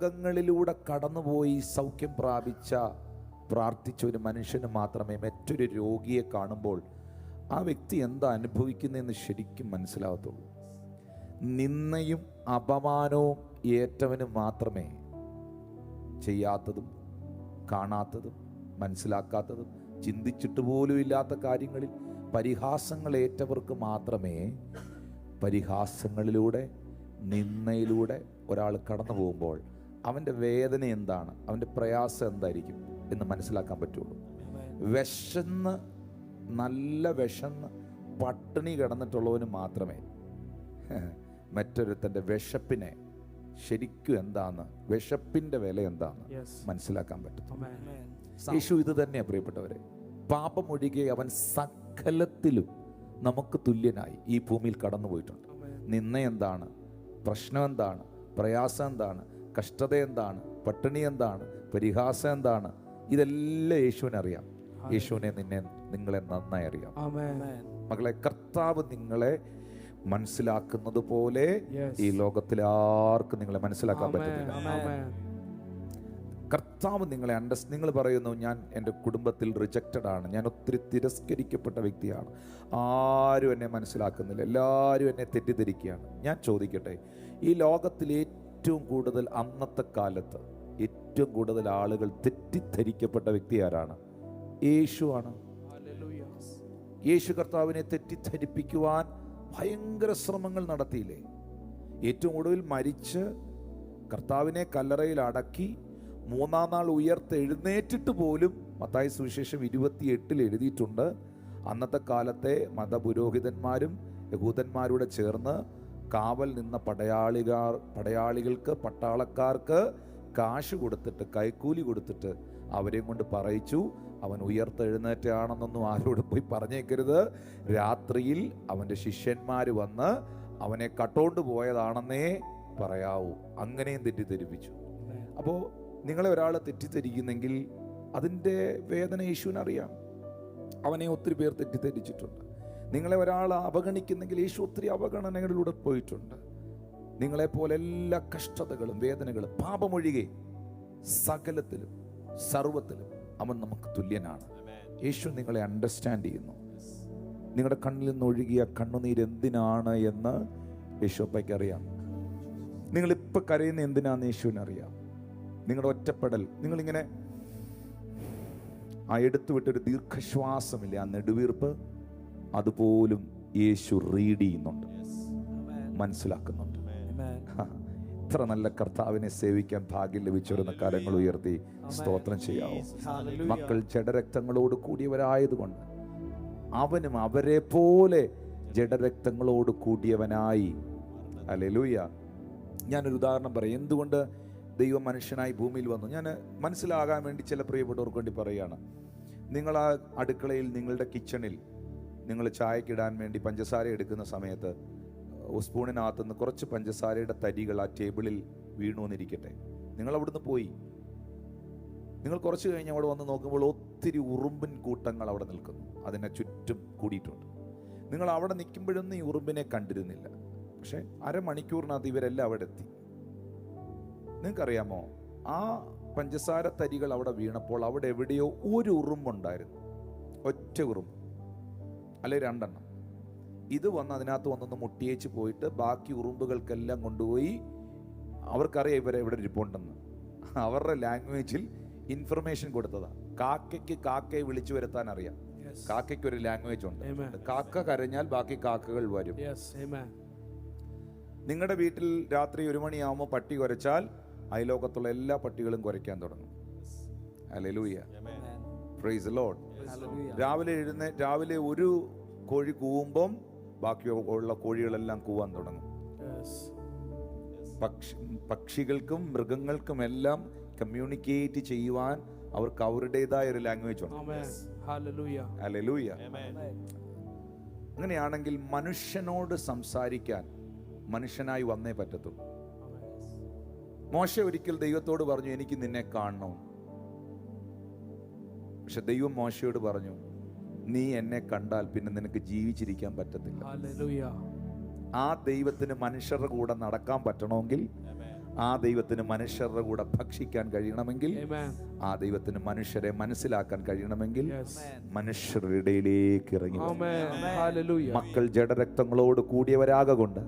രോഗങ്ങളിലൂടെ കടന്നുപോയി സൗഖ്യം പ്രാപിച്ച പ്രാർത്ഥിച്ച ഒരു മനുഷ്യന് മാത്രമേ മറ്റൊരു രോഗിയെ കാണുമ്പോൾ ആ വ്യക്തി എന്താ അനുഭവിക്കുന്നതെന്ന് ശരിക്കും മനസ്സിലാകത്തുള്ളൂ. നിന്നയും അപമാനവും ഏറ്റവന് മാത്രമേ ചെയ്യാത്തതും കാണാത്തതും മനസ്സിലാക്കാത്തതും ചിന്തിച്ചിട്ട് പോലും ഇല്ലാത്ത കാര്യങ്ങളിൽ പരിഹാസങ്ങൾ ഏറ്റവർക്ക് മാത്രമേ പരിഹാസങ്ങളിലൂടെ നിന്നയിലൂടെ ഒരാൾ കടന്നു പോകുമ്പോൾ അവന്റെ വേദന എന്താണ്? അവന്റെ പ്രയാസം എന്തായിരിക്കും എന്ന് മനസ്സിലാക്കാൻ പറ്റുള്ളൂ. വിശന്ന് നല്ല വിശന്ന് പട്ടിണി കിടന്നിട്ടുള്ളവന് മാത്രമേ മറ്റൊരുത്തന്റെ വിശപ്പിനെ ശരിക്കും എന്താന്ന് വിശപ്പിന്റെ വില എന്താന്ന് മനസ്സിലാക്കാൻ പറ്റും. യേശു ഇത് തന്നെയാണ് പ്രിയപ്പെട്ടവരെ. പാപമൊഴികെ അവൻ സകലത്തിലും നമുക്ക് തുല്യനായി ഈ ഭൂമിയിൽ കടന്നു പോയിട്ടുണ്ട്. നിന്ന എന്താണ്? പ്രശ്നം എന്താണ്? പ്രയാസം എന്താണ്? കഷ്ടത എന്താണ്? പട്ടിണി എന്താണ്? പരിഹാസം എന്താണ്? ഇതെല്ലാം യേശുവിനെ അറിയാം യേശുവിനെ നിന്നെ നിങ്ങളെ നന്നായി അറിയാം. മകളെ കർത്താവ് നിങ്ങളെ മനസ്സിലാക്കുന്നത് പോലെ ഈ ലോകത്തിൽ ആർക്കും നിങ്ങളെ മനസ്സിലാക്കാൻ പറ്റുന്നില്ല കർത്താവ് നിങ്ങളെ അണ്ടസ് നിങ്ങൾ പറയുന്നു ഞാൻ എന്റെ കുടുംബത്തിൽ റിജക്റ്റഡ് ആണ്. ഞാൻ ഒത്തിരി തിരസ്കരിക്കപ്പെട്ട വ്യക്തിയാണ്. ആരും എന്നെ മനസ്സിലാക്കുന്നില്ല. എല്ലാവരും എന്നെ തെറ്റിദ്ധരിക്കുകയാണ്. ഞാൻ ചോദിക്കട്ടെ ഈ ലോകത്തിലെ ഏറ്റവും കൂടുതൽ അന്നത്തെ കാലത്ത് ഏറ്റവും കൂടുതൽ ആളുകൾ തെറ്റിദ്ധരിക്കപ്പെട്ട വ്യക്തി ആരാണ്? യേശു ആണ്. യേശു കർത്താവിനെ തെറ്റിദ്ധരിപ്പിക്കുവാൻ ഭയങ്കര ശ്രമങ്ങൾ നടത്തിയില്ലേ? ഏറ്റവും കൂടുതൽ മരിച്ച് കർത്താവിനെ കല്ലറയിൽ അടക്കി മൂന്നാം നാൾ ഉയർത്തെഴുന്നേറ്റിട്ട് പോലും മത്തായ സുവിശേഷം ഇരുപത്തിയെട്ടിൽ എഴുതിയിട്ടുണ്ട്. അന്നത്തെ കാലത്തെ മതപുരോഹിതന്മാരും യഹൂദന്മാരൂടെ ചേർന്ന് കാവൽ നിന്ന പടയാളികാർ പടയാളികൾക്ക് പട്ടാളക്കാർക്ക് കാശ് കൊടുത്തിട്ട് കൈക്കൂലി കൊടുത്തിട്ട് അവരെയും കൊണ്ട് പറയിച്ചു. അവൻ ഉയർത്തെഴുന്നേറ്റാണെന്നൊന്നും ആരോടും പോയി പറഞ്ഞേക്കരുത്. രാത്രിയിൽ അവന്റെ ശിഷ്യന്മാർ വന്ന് അവനെ കട്ടോണ്ട് പോയതാണെന്നേ പറയാവൂ. അങ്ങനെയും തെറ്റിദ്ധരിപ്പിച്ചു. അപ്പോൾ നിങ്ങളെ ഒരാൾ തെറ്റിദ്ധരിക്കുന്നെങ്കിൽ അതിന്റെ വേദന യേശുവിനറിയാം. അവനെ ഒത്തിരി പേർ തെറ്റിദ്ധരിച്ചിട്ടുണ്ട്. നിങ്ങളെ ഒരാൾ അവഗണിക്കുന്നെങ്കിൽ യേശു ഒത്തിരി അവഗണനകളിലൂടെ പോയിട്ടുണ്ട്. നിങ്ങളെപ്പോലെ എല്ലാ കഷ്ടതകളും വേദനകളും പാപമൊഴികെ സകലത്തിലും സർവത്തിലും അവൻ നമുക്ക് തുല്യനാണ്. യേശു നിങ്ങളെ അണ്ടർസ്റ്റാൻഡ് ചെയ്യുന്നു. നിങ്ങളുടെ കണ്ണിൽ നിന്ന് ഒഴുകിയ കണ്ണുനീര് എന്തിനാണ് എന്ന് യേശോപ്പയ്ക്ക് അറിയാം. നിങ്ങളിപ്പോൾ കരയുന്ന എന്തിനാന്ന് യേശുവിനറിയാം നിങ്ങളുടെ ഒറ്റപ്പെടൽ നിങ്ങളിങ്ങനെ ആ എടുത്തു വിട്ടൊരു ദീർഘശ്വാസമില്ല ആ നെടുവീർപ്പ്. അതുപോലും യേശു റീഡ് ചെയ്യുന്നുണ്ട്. മനസ്സിലാക്കുന്നുണ്ട്. ഇത്ര നല്ല കർത്താവിനെ സേവിക്കാൻ ഭാഗ്യം ലഭിച്ചിരുന്ന കരങ്ങൾ ഉയർത്തി സ്തോത്രം ചെയ്യാവോ. മക്കൾ ജഡരക്തങ്ങളോട് കൂടിയവരായതുകൊണ്ട് അവനും അവരെ പോലെ ജഡരക്തങ്ങളോട് കൂടിയവനായി. അല്ലേലൂയ ഞാനൊരു ഉദാഹരണം പറയാം. എന്തുകൊണ്ട് ദൈവം മനുഷ്യനായി ഭൂമിയിൽ വന്നു? ഞാൻ മനസ്സിലാകാൻ വേണ്ടി ചില പ്രിയപ്പെട്ടവർക്ക് വേണ്ടി പറയുകയാണ് നിങ്ങൾ ആ അടുക്കളയിൽ നിങ്ങളുടെ കിച്ചണിൽ നിങ്ങൾ ചായക്കിടാൻ വേണ്ടി പഞ്ചസാര എടുക്കുന്ന സമയത്ത് സ്പൂണിനകത്തുനിന്ന് കുറച്ച് പഞ്ചസാരയുടെ തരികൾ ആ ടേബിളിൽ വീണു എന്നിരിക്കട്ടെ നിങ്ങൾ അവിടുന്ന് പോയി. നിങ്ങൾ കുറച്ച് കഴിഞ്ഞ് അവിടെ വന്ന് നോക്കുമ്പോൾ ഒത്തിരി ഉറുമ്പിൻ കൂട്ടങ്ങൾ അവിടെ നിൽക്കുന്നു. അതിനെ ചുറ്റും കൂടിയിട്ടുണ്ട്. നിങ്ങൾ അവിടെ നിൽക്കുമ്പോഴൊന്നും ഈ ഉറുമ്പിനെ കണ്ടിരുന്നില്ല. പക്ഷെ അരമണിക്കൂറിനകത്ത് ഇവരെല്ലാം അവിടെ എത്തി. നിങ്ങൾക്കറിയാമോ? ആ പഞ്ചസാര തരികൾ അവിടെ വീണപ്പോൾ അവിടെ എവിടെയോ ഒരു ഉറുമ്പുണ്ടായിരുന്നു. ഒറ്റ ഉറുമ്പ്. അല്ലെ രണ്ടെണ്ണം. ഇത് വന്ന് അതിനകത്ത് വന്നൊന്ന് മുട്ടിയേച്ച് പോയിട്ട് ബാക്കി ഉറുമ്പുകൾക്കെല്ലാം കൊണ്ടുപോയി അവർക്കറിയാം ഇവരെ ഇവിടെ ഇരിപ്പുണ്ടെന്ന്. അവരുടെ ലാംഗ്വേജിൽ ഇൻഫർമേഷൻ കൊടുത്തതാ. കാക്കയ്ക്ക് കാക്കയെ വിളിച്ചു വരുത്താൻ അറിയാം. കാക്കയ്ക്ക് ഒരു ലാംഗ്വേജ് ഉണ്ട്. കാക്ക കരഞ്ഞാൽ ബാക്കി കാക്കകൾ വരും. Yes. Amen. നിങ്ങളുടെ വീട്ടിൽ രാത്രി ഒരു മണിയാവുമ്പോൾ പട്ടി കുരച്ചാൽ അയലോകത്തുള്ള എല്ലാ പട്ടികളും കുരയ്ക്കാൻ തുടങ്ങും. Hallelujah praise Lord Hallelujah. രാവിലെ എഴുന്നേ രാവിലെ ഒരു കോഴി കൂവുമ്പം ബാക്കിയുള്ള കോഴികളെല്ലാം കൂവാൻ തുടങ്ങും. പക്ഷി പക്ഷികൾക്കും മൃഗങ്ങൾക്കും എല്ലാം കമ്മ്യൂണിക്കേറ്റ് ചെയ്യുവാൻ അവർക്ക് അവരുടേതായ ഒരു ലാംഗ്വേജ് ഉണ്ട്. അങ്ങനെയാണെങ്കിൽ മനുഷ്യനോട് സംസാരിക്കാൻ മനുഷ്യനായി വന്നേ പറ്റത്തുള്ളൂ. മോശ ഒരിക്കൽ ദൈവത്തോട് പറഞ്ഞു എനിക്ക് നിന്നെ കാണണം. പക്ഷെ ദൈവം മോശയോട് പറഞ്ഞു നീ എന്നെ കണ്ടാൽ പിന്നെ നിനക്ക് ജീവിച്ചിരിക്കാൻ പറ്റത്തില്ല. ആ ദൈവത്തിന് മനുഷ്യരുടെ കൂടെ നടക്കാൻ പറ്റണമെങ്കിൽ ആ ദൈവത്തിന് മനുഷ്യരുടെ കൂടെ ഭക്ഷിക്കാൻ കഴിയണമെങ്കിൽ ആ ദൈവത്തിന് മനുഷ്യരെ മനസ്സിലാക്കാൻ കഴിയണമെങ്കിൽ. മനുഷ്യരുടെ ഇടയിലേക്ക് ഇറങ്ങി. മക്കൾ ജഡരക്തങ്ങളോട് കൂടിയവരാകൊണ്ട്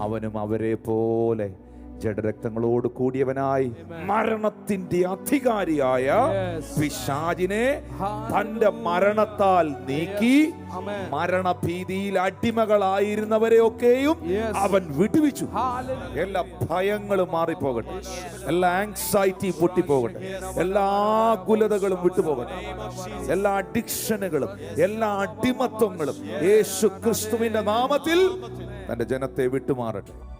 അവനും അവരെ പോലെ ജഡരക്തങ്ങളോട് കൂടിയവനായി മരണത്തിന്റെ അധികാരിയായ പിശാജിനെ തന്റെ മരണത്താൽ നീക്കി മരണഭീതിയിൽ അടിമകളായിരുന്നവരെ ഒക്കെയും അവൻ വിടുവിച്ചു. എല്ലാ ഭയങ്ങളും മാറിപ്പോകട്ടെ. എല്ലാ ആങ്സൈറ്റി പൊട്ടിപ്പോകട്ടെ. എല്ലാ ആകുലതകളും വിട്ടുപോകട്ടെ. എല്ലാ അഡിക്ഷനുകളും എല്ലാ അടിമത്വങ്ങളും യേശു ക്രിസ്തുവിന്റെ നാമത്തിൽ തന്റെ ജനത്തെ വിട്ടുമാറട്ടെ.